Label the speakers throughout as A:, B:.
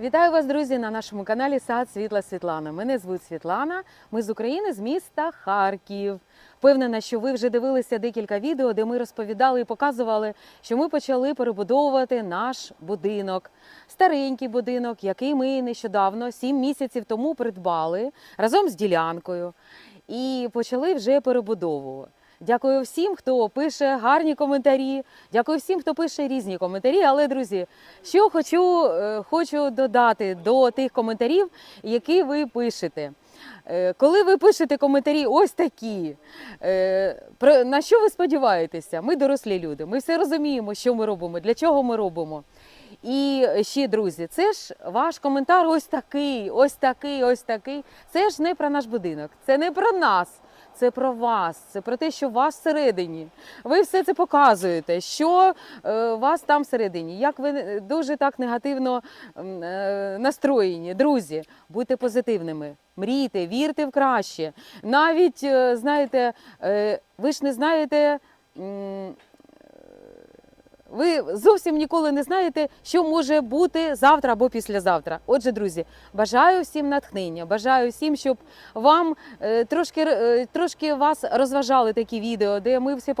A: Вітаю вас, друзі, на нашому каналі Сад Світла Світлана. Мене звуть Світлана. Ми з України, з міста Харків. Впевнена, що ви вже дивилися декілька відео, де ми розповідали і показували, що ми почали перебудовувати наш будинок, старенький будинок, який ми нещодавно, сім місяців тому, придбали разом з ділянкою і почали вже перебудову. Дякую всім, хто пише гарні коментарі. Дякую всім, хто пише різні коментарі. Але, друзі, що хочу, е, хочу додати до тих коментарів, які ви пишете. Е, Коли ви пишете коментарі ось такі, е, на що ви сподіваєтеся? Ми дорослі люди, ми все розуміємо, що ми робимо, для чого ми робимо. І ще, друзі, це ж ваш коментар ось такий, ось такий, ось такий. Це ж не про наш будинок, це не про нас. Це про вас, це про те, що у вас всередині. Ви все це показуєте, що е, у вас там всередині. Як ви е, дуже так негативно е, настроєні. Друзі, будьте позитивними, мрійте, вірте в краще. Навіть, е, знаєте, е, ви ж не знаєте. Ви зовсім ніколи не знаєте, що може бути завтра або післязавтра. Отже, друзі, бажаю всім натхнення, бажаю всім, щоб вам е, трошки, е, трошки вас розважали такі відео, де ми все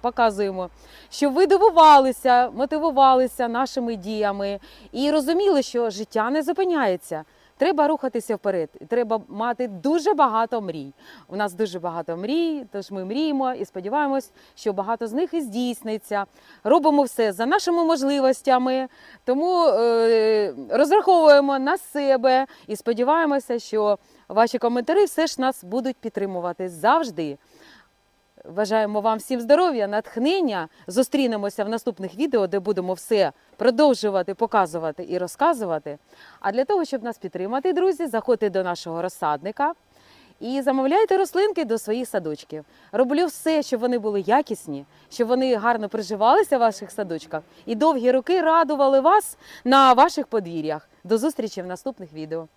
A: показуємо, щоб ви дивувалися, мотивувалися нашими діями і розуміли, що життя не зупиняється. Треба рухатися вперед, треба мати дуже багато мрій. У нас дуже багато мрій, тож ми мріємо і сподіваємось, що багато з них і здійсниться. Робимо все за нашими можливостями, тому е, розраховуємо на себе і сподіваємося, що ваші коментарі все ж нас будуть підтримувати завжди. Бажаємо вам всім здоров'я, натхнення. Зустрінемося в наступних відео, де будемо все продовжувати, показувати і розказувати. А для того, щоб нас підтримати, друзі, заходьте до нашого розсадника і замовляйте рослинки до своїх садочків. Роблю все, щоб вони були якісні, щоб вони гарно приживалися в ваших садочках і довгі роки радували вас на ваших подвір'ях. До зустрічі в наступних відео.